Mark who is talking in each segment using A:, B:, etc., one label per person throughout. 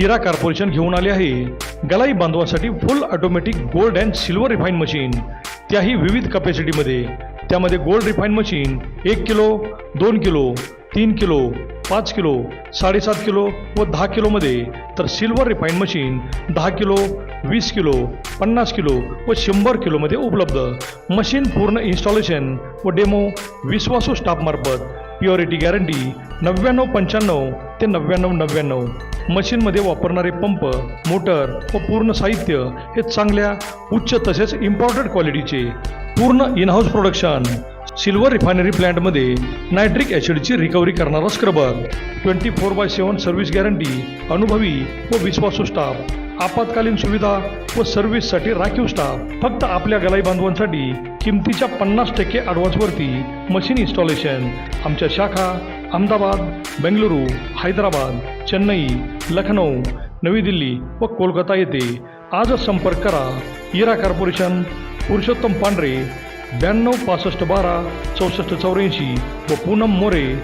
A: इरा corporation घेऊन आले आहे. गलाई बांधवासाठी full automatic gold and silver refine machine. त्याही विविध कपॅसिटीमध्ये. त्यामध्ये गोल्ड रिफाईन मशीन एक किलो दोन किलो तीन किलो पाच किलो साडेसात किलो व दहा किलोमध्ये. तर सिल्वर रिफाईन मशीन दहा किलो वीस किलो पन्नास किलो व शंभर किलोमध्ये उपलब्ध. मशीन पूर्ण इन्स्टॉलेशन व डेमो विश्वासू स्टाफमार्फत. प्युअरिटी गॅरंटी नव्याण्णव पंच्याण्णव ते नव्याण्णव नव्याण्णव. मशीनमध्ये वापरणारे पंप मोटर व पूर्ण साहित्य हे चांगल्या उच्च तसेच इम्पॉर्टंट क्वालिटीचे पूर्ण in house production silver refinery प्लॅन्टमध्ये nitric ॲसिडची रिकव्हरी करणारा scrubber twenty four by seven service guarantee अनुभवी व विश्वासू स्टाफ आपत्कालीन सुविधा व सर्व्हिससाठी राखीव स्टाफ फक्त आपल्या गलाई बांधवांसाठी किमतीच्या पन्नास टक्के ॲडव्हान्सवरती मशीन इन्स्टॉलेशन आमच्या शाखा अहमदाबाद बेंगलुरू हैदराबाद चेन्नई लखनौ नवी दिल्ली व कोलकाता येथे आजच संपर्क करा. इरा कॉर्पोरेशन पुरुषोत्तम पांढरे ब्याण्णव पासष्ट बारा चौसष्ट चौऱ्याऐंशी व पूनम मोरे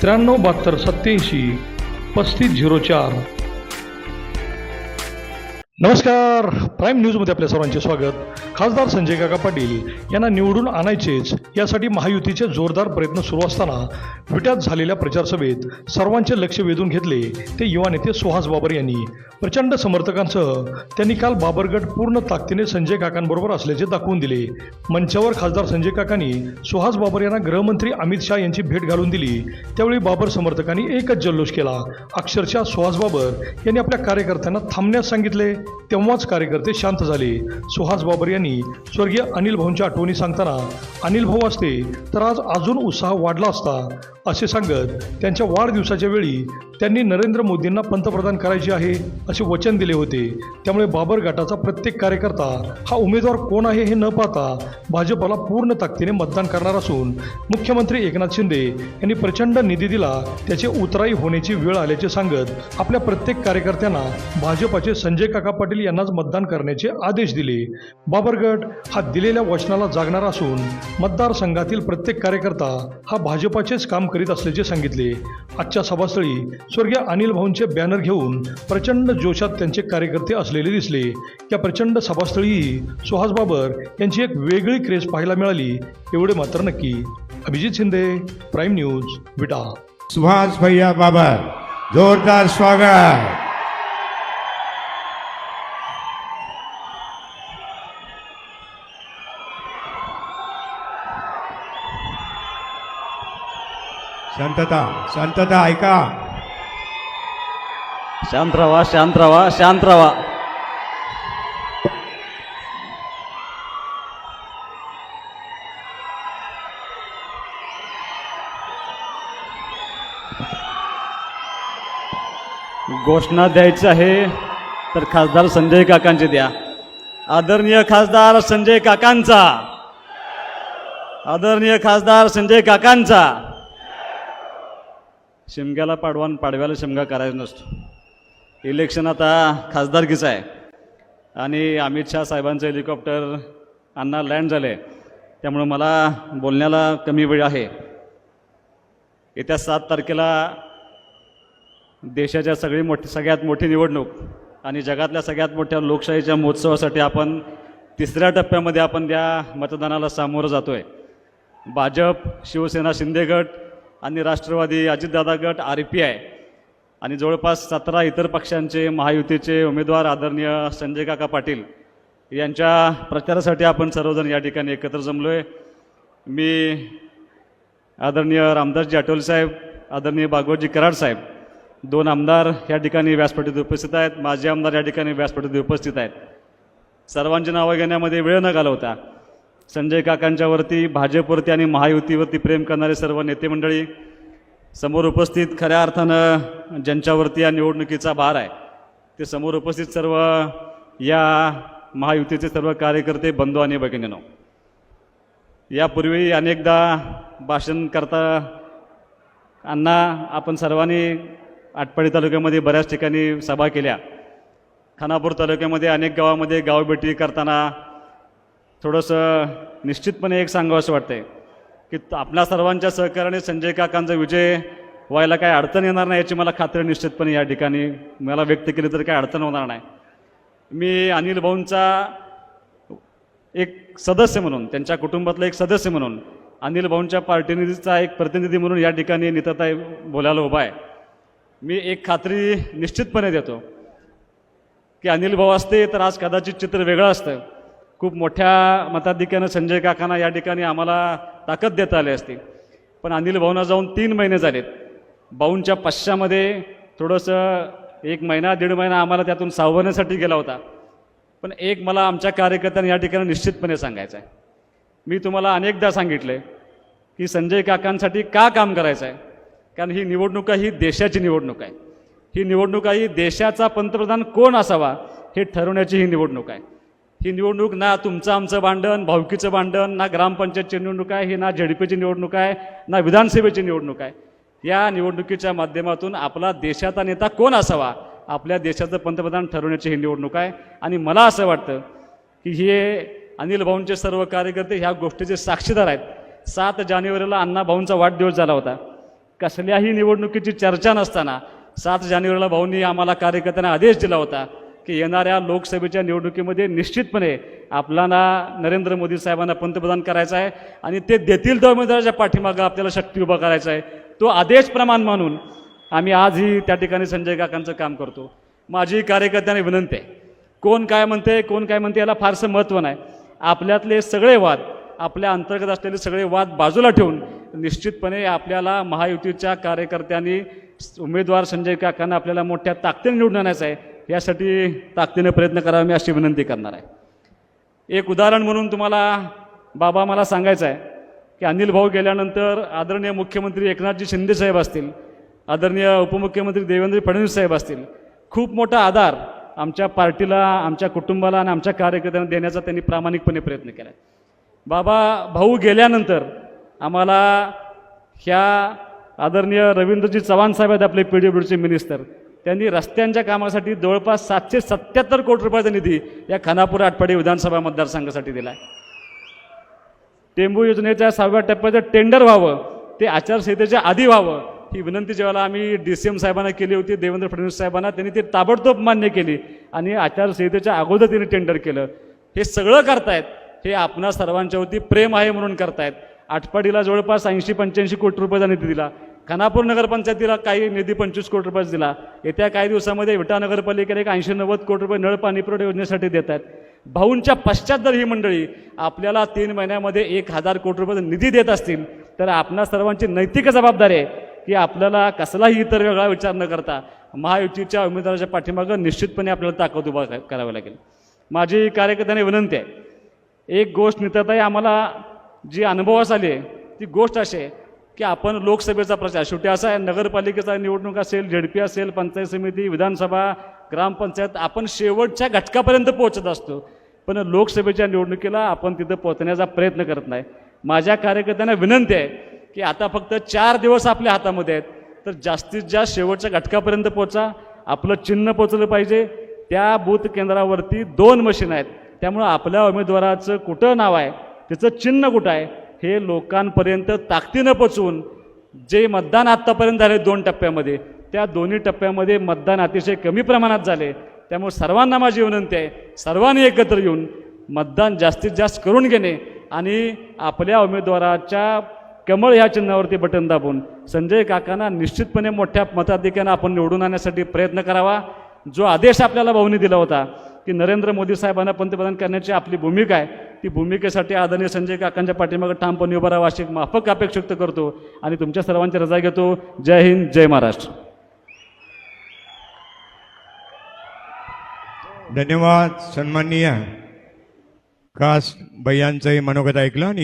A: त्र्याण्णव बहात्तर सत्याऐंशी पस्तीस झिरो चार. नमस्कार. प्राईम न्यूजमध्ये आपल्या सर्वांचे स्वागत. खासदार संजय काका पाटील यांना निवडून आणायचेच यासाठी महायुतीचे जोरदार प्रयत्न सुरू असताना विट्यात झालेल्या प्रचारसभेत सर्वांचे लक्ष वेधून घेतले ते युवा नेते सुहास बाबर यांनी. प्रचंड समर्थकांसह त्यांनी काल बाबरगड पूर्ण ताकदीने संजय काकांबरोबर असल्याचे दाखवून दिले. मंचावर खासदार संजय काकांनी सुहास बाबर यांना गृहमंत्री अमित शहा यांची भेट घालून दिली. त्यावेळी बाबर समर्थकांनी एकच जल्लोष केला. अक्षरशः सुहास बाबर यांनी आपल्या कार्यकर्त्यांना थांबण्यास सांगितले. तेव्हाच कार्यकर्ते शांत झाले. सुहास बाबर यांनी स्वर्गीय अनिल भाऊंच्या आठवणी सांगताना अनिल भाऊ असते तर आज अजून उत्साह वाढला असता असे सांगत त्यांच्या वाढदिवसाच्या वेळी त्यांनी नरेंद्र मोदींना पंतप्रधान करायचे आहे असे वचन दिले होते. त्यामुळे बाबर गटाचा प्रत्येक कार्यकर्ता हा उमेदवार कोण आहे हे न पाहता भाजपला पूर्ण ताकदीने मतदान करणार असून मुख्यमंत्री एकनाथ शिंदे यांनी प्रचंड निधी दिला त्याचे उतराई होण्याची वेळ आल्याचे सांगत आपल्या प्रत्येक कार्यकर्त्यांना भाजपाचे संजय काका पाटील यांनाच मतदान करण्याचे आदेश दिले. बाबर बाबरगट हा दिलेल्या वचनाला जागणारा असून मतदारसंघातील प्रत्येक कार्यकर्ता हा भाजपाचेच काम करीत असल्याचे सांगितले. आजच्या सभास्थळी स्वर्गीय अनिल भाऊंचे बॅनर घेऊन प्रचंड जोशात त्यांचे कार्यकर्ते असलेले दिसले. या प्रचंड सभास्थळीही सुहास बाबर यांची एक वेगळी क्रेज पाहायला मिळाली. एवढे मात्र नक्की. Abhijit Shinde prime news Vita.
B: Suhas Bhaiya Babar जोरदार स्वागत. शांतता शांतता ऐका.
C: शांत राहा शांत राहा शांत राहा. घोषणा द्यायची आहे तर खासदार संजय काकांची द्या. आदरणीय खासदार संजय काकांचा. आदरणीय खासदार संजय काकांचा. शिमग्याला पाडवान पाडव्याला शिमगा करायचा नसतो. इलेक्शन आता खासदारकीचं आहे. आणि अमित शहा साहेबांचं हेलिकॉप्टर अण्णा लँड झाले. त्यामुळं मला बोलण्याला कमी वेळ आहे. येत्या सात तारखेला देशाच्या सगळी मोठी सगळ्यात मोठी निवडणूक आणि जगातल्या सगळ्यात मोठ्या लोकशाहीच्या महोत्सवासाठी आपण तिसऱ्या टप्प्यामध्ये आपण त्या मतदानाला सामोरं जातो आहे भाजप शिवसेना शिंदे गट आणि राष्ट्रवादी अजितदादा गट आर पी आय. आणि जवळपास सतरा इतर पक्षांचे महायुतीचे उमेदवार आदरणीय संजय काका पाटील यांच्या प्रचारासाठी आपण सर्वजण या ठिकाणी एकत्र जमलो आहे मी आदरणीय रामदासजी आठवले साहेब आदरणीय भागवतजी कराड साहेब दोन आमदार या ठिकाणी व्यासपीठात उपस्थित आहेत. माजी आमदार या ठिकाणी व्यासपीठात उपस्थित आहेत. सर्वांची नावं घेण्यामध्ये वेळ न घालवता संजय काकांच्यावरती भाजपवरती आणि महायुतीवरती प्रेम करणारे सर्व नेते मंडळी समोर उपस्थित खऱ्या अर्थानं ज्यांच्यावरती या निवडणुकीचा भार आहे ते समोर उपस्थित सर्व या महायुतीचे सर्व कार्यकर्ते बंधू आणि भगिनीनो. यापूर्वी अनेकदा भाषण करता अण्णा आपण सर्वांनी आटपाडी तालुक्यामध्ये बऱ्याच ठिकाणी सभा केल्या. खानापूर तालुक्यामध्ये अनेक गावामध्ये गावभेटी करताना थोडंसं निश्चितपणे एक सांगावं असं वाटतंय की त- आपल्या सर्वांच्या सहकार्याने संजय काकांचा विजय व्हायला काही अडचण येणार नाही याची मला खात्री निश्चितपणे या ठिकाणी. मला व्यक्त केली तर काही अडचण होणार नाही. मी अनिल भाऊंचा एक सदस्य म्हणून त्यांच्या कुटुंबातला एक सदस्य म्हणून अनिल भाऊंच्या पार्टीनिधीचा एक प्रतिनिधी म्हणून या ठिकाणी नितताई बोलायला उभा आहे. मी एक खात्री निश्चितपणे देतो की अनिल भाऊ असते तर आज कदाचित चित्र वेगळं असतं. खूप मोठ्या मताधिक्यानं संजय काकांना या ठिकाणी आम्हाला ताकद देता आली असती. पण अनिल भाऊंना जाऊन तीन महिने झालेत. भाऊंच्या पश्चामध्ये थोडंसं एक महिना दीड महिना आम्हाला त्यातून सावरण्यासाठी गेला होता. पण एक मला आमच्या कार्यकर्त्यांनी या ठिकाणी निश्चितपणे सांगायचं आहे. मी तुम्हाला अनेकदा सांगितले की संजय काकांसाठी का काम करायचं आहे? कारण ही निवडणूक ही देशाची निवडणूक आहे. ही निवडणूक ही देशाचा पंतप्रधान कोण असावा हे ठरवण्याची ही निवडणूक आहे. ही निवडणूक ना तुमचं आमचं भांडण भावकीचं भांडण ना ग्रामपंचायतची निवडणूक आहे ही ना झेडपीची निवडणूक आहे ना विधानसभेची निवडणूक आहे. या निवडणुकीच्या माध्यमातून आपला देशाचा नेता कोण असावा? आपल्या देशाचं पंतप्रधान ठरवण्याची ही निवडणूक आहे. आणि मला असं वाटतं की हे अनिल भाऊंचे सर्व कार्यकर्ते ह्या गोष्टीचे साक्षीदार आहेत. सात जानेवारीला अण्णा भाऊंचा वाढदिवस झाला होता. कसल्याही निवडणुकीची चर्चा नसताना सात जानेवारीला भाऊंनी आम्हाला कार्यकर्त्यांना आदेश दिला होता. की येणाऱ्या लोकसभेच्या निवडणुकीमध्ये निश्चितपणे आपल्याला नरेंद्र मोदी साहेबांना पंतप्रधान करायचं आहे आणि ते देतील त्या उमेदवाराच्या पाठीमागं आपल्याला शक्ती उभा करायचा आहे. तो आदेश प्रमाण मानून आम्ही आजही त्या ठिकाणी संजय काकांचं काम करतो. माझी कार्यकर्त्यांनी विनंती आहे. कोण काय म्हणते कोण काय म्हणते याला फारसं महत्त्व नाही. आपल्यातले सगळे वाद आपल्या अंतर्गत असलेले सगळे वाद बाजूला ठेवून निश्चितपणे आपल्याला महायुतीच्या कार्यकर्त्यांनी उमेदवार संजय काकांना आपल्याला मोठ्या ताकदीने निवडून आणायचं आहे. यासाठी ताकदीने प्रयत्न करावा मी अशी विनंती करणार आहे. एक उदाहरण म्हणून तुम्हाला बाबा मला सांगायचं आहे की अनिल भाऊ गेल्यानंतर आदरणीय मुख्यमंत्री एकनाथजी शिंदे साहेब असतील आदरणीय उपमुख्यमंत्री देवेंद्र फडणवीस साहेब असतील खूप मोठा आधार आमच्या पार्टीला आमच्या कुटुंबाला आणि आमच्या कार्यकर्त्यांना देण्याचा त्यांनी प्रामाणिकपणे प्रयत्न केला आहे. बाबा भाऊ गेल्यानंतर आम्हाला ह्या आदरणीय रवींद्रजी चव्हाण साहेब आहेत आपले पी डब्ल्यूडीचे मिनिस्टर त्यांनी रस्त्यांच्या कामासाठी जवळपास सातशे सत्याहत्तर कोटी रुपयाचा निधी या खानापूर आटपाडी विधानसभा मतदारसंघासाठी दिला आहे टेंबू योजनेच्या सहाव्या टप्प्याचं टेंडर व्हावं ते आचारसंहितेच्या आधी व्हावं ही विनंती जेव्हा आम्ही डी सी एम साहेबांना केली होती देवेंद्र फडणवीस साहेबांना त्यांनी ते ताबडतोब मान्य केली आणि आचारसंहितेच्या अगोदर त्यांनी टेंडर केलं. हे सगळं करतायत हे आपणा सर्वांच्यावरती प्रेम आहे म्हणून करतायत. आटपाडीला जवळपास ऐंशी पंच्याऐंशी कोटी रुपयाचा निधी दिला. खानापूर नगरपंचायतीला काही निधी पंचवीस कोटी रुपयाच दिला. येत्या काही दिवसामध्ये विटा नगरपालिकेला एक ऐंशी नव्वद कोटी रुपये नळ पाणी पुरवठा योजनेसाठी देत आहेत. भाऊंच्या पश्चात जर ही मंडळी आपल्याला तीन महिन्यामध्ये एक हजार कोटी रुपयाचा निधी देत असतील तर आपणा सर्वांची नैतिक जबाबदारी आहे की आपल्याला कसलाही इतर वेगळा विचार न करता महायुतीच्या उमेदवाराच्या पाठीमागं निश्चितपणे आपल्याला ताकद उभा करावी लागेल. माझी कार्यकर्त्यांनी विनंती आहे एक गोष्ट नितताई आम्हाला जी अनुभवास आली आहे ती गोष्ट अशी आहे की आपण लोकसभेचा प्रचार शेवटी असा आहे नगरपालिकेचा निवडणूक असेल झेडपी असेल पंचायत समिती विधानसभा ग्रामपंचायत आपण शेवटच्या घटकापर्यंत पोहोचत असतो. पण लोकसभेच्या निवडणुकीला आपण तिथं पोहोचण्याचा प्रयत्न करत नाही. माझ्या कार्यकर्त्यांना विनंती आहे की आता फक्त चार दिवस आपल्या हातामध्ये आहेत तर जास्तीत जास्त शेवटच्या घटकापर्यंत पोचा आपलं चिन्ह पोचलं पाहिजे. त्या बूथ केंद्रावरती दोन मशीन आहेत. त्यामुळं आपल्या उमेदवाराचं कुठं नाव आहे त्याचं चिन्ह कुठं आहे हे लोकांपर्यंत ताकदीनं पोचवून जे मतदान आत्तापर्यंत झाले दोन टप्प्यामध्ये त्या दोन्ही टप्प्यामध्ये मतदान अतिशय कमी प्रमाणात झाले. त्यामुळे सर्वांना माझी विनंती आहे सर्वांनी एकत्र येऊन मतदान जास्तीत जास्त करून घेणे आणि आपल्या उमेदवाराच्या कमळ ह्या चिन्हावरती बटन दाबून संजय काकांना निश्चितपणे मोठ्या मताधिक्यानं आपण निवडून आणण्यासाठी प्रयत्न करावा. जो आदेश आपल्याला भाऊनी दिला होता की नरेंद्र मोदी साहेबांना पंतप्रधान करण्याची आपली भूमिका आहे ती भूमिकेसाठी आदरणीय संजय काकांच्या पाठीमागं ठामपणे उभा राहा अशी माफक अपेक्षा करतो आणि तुमच्या सर्वांची रजा घेतो. जय हिंद जय महाराष्ट्र.
B: धन्यवाद सन्माननीय खास बैयांचंही मनोगत ऐकलं